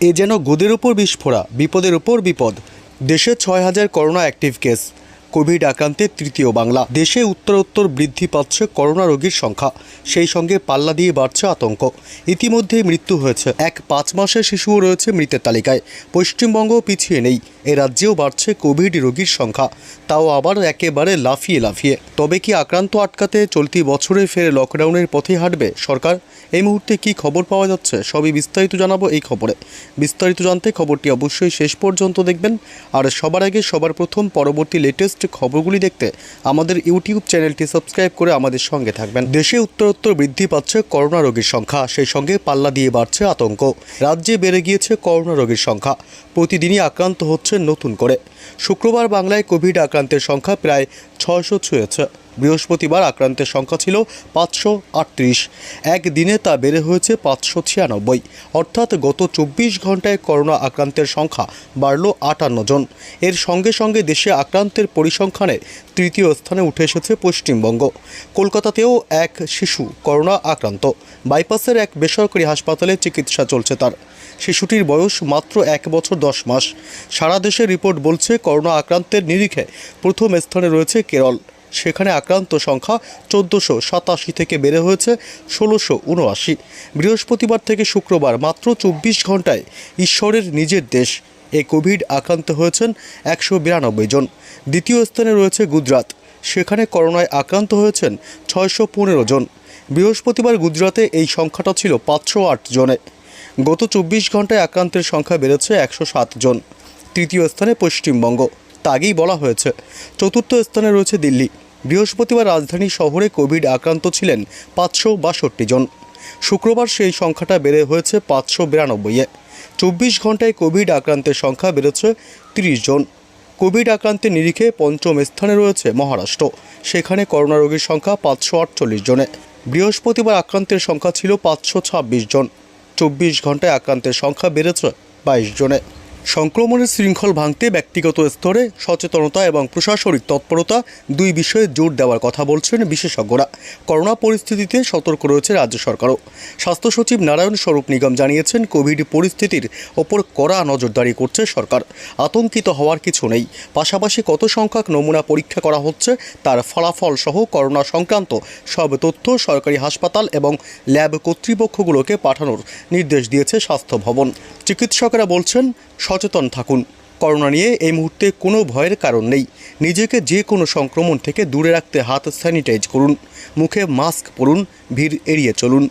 এ যেন গোদের ওপর বিস্ফোরা বিপদের ওপর বিপদ। দেশে ছয় হাজার করোনা অ্যাক্টিভ কেস কোভিড আক্রান্তের তৃতীয় বাংলা। দেশে উত্তরোত্তর বৃদ্ধি পাচ্ছে করোনা রোগীর সংখ্যা। সেই সঙ্গে পাল্লা দিয়ে বাড়ছে আতঙ্ক। ইতিমধ্যেই মৃত্যু হয়েছে। এক পাঁচ মাসের শিশুও রয়েছে মৃতের তালিকায়। পশ্চিমবঙ্গ পিছিয়ে নেই। এ রাজ্যেও বাড়ছে কোভিড রোগীর সংখ্যা। তাও আবার একেবারে লাফিয়ে লাফিয়ে। তবে কি আক্রান্ত আটকাতে চলতি বছরে ফের লকডাউনের পথে হাঁটবে সরকার? এই মুহূর্তে কি খবর পাওয়া যাচ্ছে? সবই বিস্তারিত জানাব এই খবরে। বিস্তারিত জানতে খবরটি অবশ্যই শেষ পর্যন্ত দেখবেন। আর সবার আগে সবার প্রথম পরবর্তী লেটেস্ট খবরগুলি দেখতে আমাদের ইউটিউব চ্যানেলটি সাবস্ক্রাইব করে আমাদের সঙ্গে থাকবেন। দেশে উত্তরোত্তর বৃদ্ধি পাচ্ছে করোনা রোগীর সংখ্যা, সেই সঙ্গে পাল্লা দিয়ে বাড়ছে আতঙ্ক। রাজ্যে বেড়ে গিয়েছে করোনা রোগীর সংখ্যা, প্রতিদিনই আক্রান্ত হচ্ছে নতুন করে। শুক্রবার বাংলায় কোভিড আক্রান্তের সংখ্যা প্রায় ছয়শো ছুঁয়েছে। বৃহস্পতিবার আক্রান্তের সংখ্যা ছিল পাঁচশো আটত্রিশ। একদিনে তা বেড়ে হয়েছে পাঁচশো ছিয়ানব্বই। অর্থাৎ গত চব্বিশ ঘন্টায় করোনা আক্রান্তের সংখ্যা বাড়ল আটান্ন জন। এর সঙ্গে সঙ্গে দেশে আক্রান্তের পরিসংখ্যানে তৃতীয় স্থানে উঠে এসেছে পশ্চিমবঙ্গ। কলকাতাতেও এক শিশু করোনা আক্রান্ত। বাইপাসের এক বেসরকারি হাসপাতালে চিকিৎসা চলছে তার। শিশুটির বয়স মাত্র এক বছর দশ মাস। সারা দেশে রিপোর্ট বলছে করোনা আক্রান্তের নিরিখে প্রথম স্থানে রয়েছে কেরল। সেখানে আক্রান্ত সংখ্যা চোদ্দোশো সাতাশি থেকে বেড়ে হয়েছে ষোলোশো উনআশি। বৃহস্পতিবার থেকে শুক্রবার মাত্র চব্বিশ ঘন্টায় ঈশ্বরের নিজের দেশ। এ কোভিড আক্রান্ত হয়েছেন একশো বিরানব্বই জন। দ্বিতীয় স্থানে রয়েছে গুজরাট। সেখানে করোনায় আক্রান্ত হয়েছেন ছয়শো পনেরো জন। বৃহস্পতিবার গুজরাতে এই সংখ্যাটা ছিল পাঁচশো আট জনে। গত চব্বিশ ঘন্টায় আক্রান্তের সংখ্যা বেড়েছে একশো সাত জন। তৃতীয় স্থানে পশ্চিমবঙ্গ। তা আগেই বলা হয়েছে। চতুর্থ স্থানে রয়েছে দিল্লি। বৃহস্পতিবার রাজধানী শহরে কোভিড আক্রান্ত ছিলেন পাঁচশো বাষট্টি জন। শুক্রবার সেই সংখ্যাটা বেড়ে হয়েছে পাঁচশো বিরানব্বইয়ে চব্বিশ ঘন্টায় কোভিড আক্রান্তের সংখ্যা বেড়েছে তিরিশ জন। কোভিড আক্রান্তের নিরিখে পঞ্চম স্থানে রয়েছে মহারাষ্ট্র। সেখানে করোনা রোগীর সংখ্যা পাঁচশো আটচল্লিশ জনে। বৃহস্পতিবার আক্রান্তের সংখ্যা ছিল পাঁচশো ছাব্বিশ জন। চব্বিশ ঘন্টায় আক্রান্তের সংখ্যা বেড়েছে বাইশ জনে। সংক্রমণের শৃঙ্খল ভাঙতে ব্যক্তিগত স্তরে সচেতনতা এবং প্রশাসনিক তৎপরতা দুই বিষয়ে জোর দেওয়ার কথা বলছেন বিশেষজ্ঞরা। করোনা পরিস্থিতিতে সতর্ক রয়েছে রাজ্য সরকারও। স্বাস্থ্য সচিব নারায়ণ স্বরূপ নিগম জানিয়েছেন, কোভিড পরিস্থিতির ওপর কড়া নজরদারি করছে সরকার। আতঙ্কিত হওয়ার কিছু নেই। পাশাপাশি কত সংখ্যক নমুনা পরীক্ষা করা হচ্ছে, তার ফলাফল সহ করোনা সংক্রান্ত সব তথ্য সরকারি হাসপাতাল এবং ল্যাব কর্তৃপক্ষগুলোকে পাঠানোর নির্দেশ দিয়েছে স্বাস্থ্য ভবন। চিকিৎসকেরা বলছেন সচেতন থাকুন। করোনা নিয়ে এই মুহূর্তে কোনো ভয়ের কারণ নেই। নিজেকে যে কোনো সংক্রমণ থেকে দূরে রাখতে হাত স্যানিটাইজ করুন। মুখে মাস্ক পরুন। ভিড় এড়িয়ে চলুন।